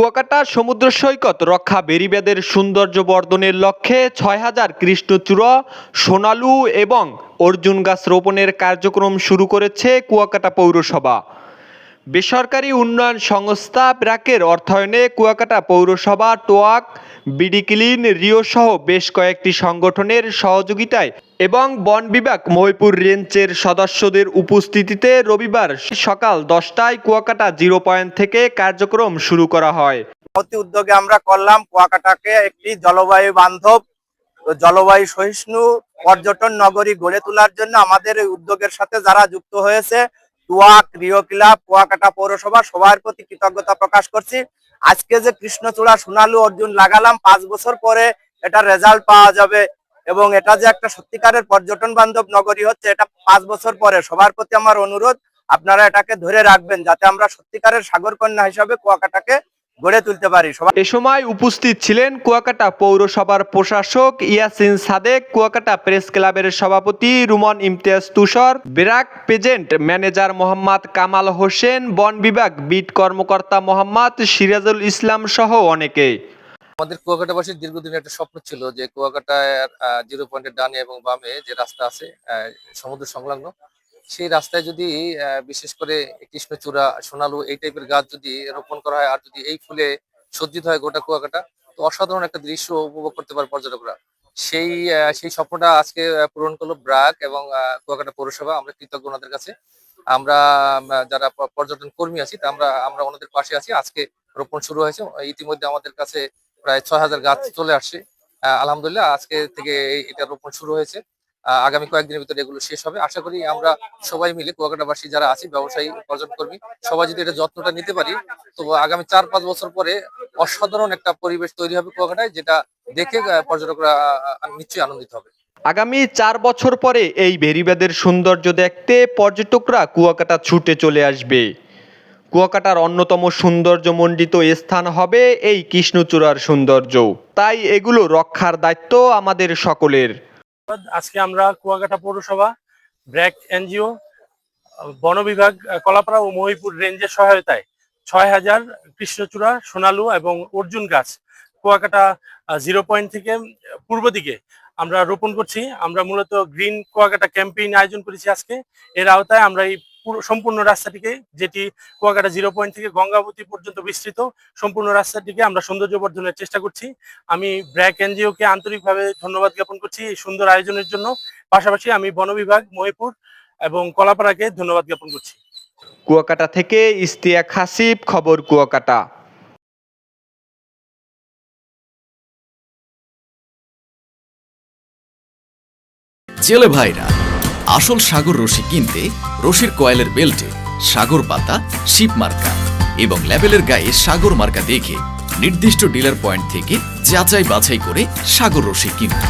কুয়াকাটা সমুদ্র সৈকত রক্ষা বেরিবেদের সৌন্দর্য বর্ধনের লক্ষ্যে ছয় হাজার কৃষ্ণচূড়া, সোনালু এবং অর্জুন গাছ রোপণের কার্যক্রম শুরু করেছে কুয়াকাটা পৌরসভা। বেসরকারি উন্নয়ন সংস্থা ব্র্যাকের অর্থায়নে কুয়াকাটা পৌরসভা, টোয়াক বিডিক্লিন রিও সহ বেশ কয়েকটি সংগঠনের সহযোগিতায় এবং বন বিভাগ মহিপুর রেঞ্জের সদস্যদের উপস্থিতিতে রবিবার সকাল দশটায় কুয়াকাটা জিরো পয়েন্ট থেকে কার্যক্রম শুরু করা হয়। উদ্যোগে আমরা করলাম কুয়াকাটাকে একটি জলবায়ু বান্ধব, জলবায়ু সহিষ্ণু পর্যটন নগরী গড়ে তোলার জন্য আমাদের উদ্যোগের সাথে যারা যুক্ত হয়েছে টুয়াক রিও ক্লাব কুয়াকাটা পৌরসভা, সবার প্রতি কৃতজ্ঞতা প্রকাশ করছি। আজকে যে কৃষ্ণচূড়া সোনালু অর্জুন লাগালাম, পাঁচ বছর পরে এটা রেজাল্ট পাওয়া যাবে। এবং এটা যে একটা সত্যিকারের পর্যটন বান্ধব নগরী হচ্ছে, এটা পাঁচ বছর পরে। সবার প্রতি আমার অনুরোধ, আপনারা এটাকে ধরে রাখবেন যাতে আমরা সত্যিকারের সাগর কন্যা হিসাবে কুয়াকাটাকে গড়ে তুলতে পারি। এ সময় উপস্থিত ছিলেন কুয়াকাটা পৌরসভার প্রশাসক ইয়াসিন সাদেক, কুয়াকাটা প্রেস ক্লাবের সভাপতি Ruman Imtiaz Tushar BRAC present manager Mohammad Kamal Hossain, বন বিভাগ বিট কর্মকর্তা মোহাম্মদ সিরাজুল ইসলাম সহ অনেকে। আমাদের কুয়াকাটাবাসীর দীর্ঘদিনের একটা স্বপ্ন ছিল যে কুয়াকাটায় জিরো পয়েন্টের ডানে এবং বামে যে রাস্তা আছে সমুদ্র সংলগ্ন, সেই রাস্তায় যদি বিশেষ করে কৃষ্ণচূড়া, সোনালু এই টাইপের গাছ যদি রোপণ করা হয় আর যদি এই ফুলে সজ্জিত হয় গোটা কুয়াকাটা, তো অসাধারণ একটা দৃশ্য উপভোগ করতে পারে পর্যটকরা। সেই সেই স্বপ্নটা আজকে পূরণ করল ব্রাক এবং কুয়াকাটা পৌরসভা। আমরা কৃতজ্ঞ ওনাদের কাছে, আমরা যারা পর্যটন কর্মী আছি, তা আমরা আমরা ওনাদের পাশে আছি। আজকে রোপণ শুরু হয়েছে। ইতিমধ্যে আমাদের কাছে প্রায় ছয় হাজার গাছ চলে আসছে। আহ, আলহামদুলিল্লাহ আজকে থেকে এটা রোপণ শুরু হয়েছে। আহ, আগামী কয়েকদিনের ভিতরে এগুলো শেষ হবে। আশা করি আমরা সবাই মিলে কুয়াকাটাবাসী যারা আছি ব্যবসায়ী পর্যটন কর্মী সবাই যদি এটা যত্নটা নিতে পারি তো আগামী চার পাঁচ বছর পরে অসাধারণ একটা পরিবেশ তৈরি হবে কুয়াকাটায় যেটা দেখে পর্যটকরা আহ, নিশ্চয়ই আনন্দিত হবে। আগামী চার বছর পরে এই ভেরিবাদের সৌন্দর্য দেখতে পর্যটকরা কুয়াকাটা ছুটে চলে আসবে। কুয়াকাটার অন্যতম সৌন্দর্যমণ্ডিত স্থান হবে এই কৃষ্ণচূড়ার সৌন্দর্য। তাই এগুলো রক্ষার দায়িত্ব আমাদের সকলের। আজকে আমরা কুয়াকাটা পৌরসভা, ব্র্যাক এনজিও, বন বিভাগ, কলাপাড়া ও মহিপুর রেঞ্জের সহায়তায় ছয় হাজার কৃষ্ণচূড়া, সোনালু এবং অর্জুন গাছ কুয়াকাটা জিরো পয়েন্ট থেকে পূর্ব দিকে আমরা রোপণ করছি। আমরা মূলত গ্রিন কুয়াকাটা ক্যাম্পেইন আয়োজন করেছি আজকে। এর আওতায় আমরা এই সম্পূর্ণ রাস্তাটিকে যেটি কুয়াকাটা জিরো পয়েন্ট থেকে গঙ্গাবতী পর্যন্ত বিস্তৃত সম্পূর্ণ রাস্তাটিকে আমরা সৌন্দর্য বর্ধনের চেষ্টা করছি। আমি ব্র্যাক এনজিওকে আন্তরিকভাবে ধন্যবাদ জ্ঞাপন করছি এই সুন্দর আয়োজনের জন্য। পাশাপাশি আমি বন বিভাগ মহিপুর এবং কলাপাড়াকে ধন্যবাদ জ্ঞাপন করছি। কুয়াকাটা থেকে ইস্তিয়াক হাসিব খবর কুয়াকাটা। জেলে ভাইরা আসল সাগর রশি কিনতে রশির কয়েলের বেল্টে সাগর পাতা, শিপ মার্কা এবং লেবেলের গায়ে সাগর মার্কা দেখে নির্দিষ্ট ডিলার পয়েন্ট থেকে যাচাই বাছাই করে সাগর রশি কিনুন।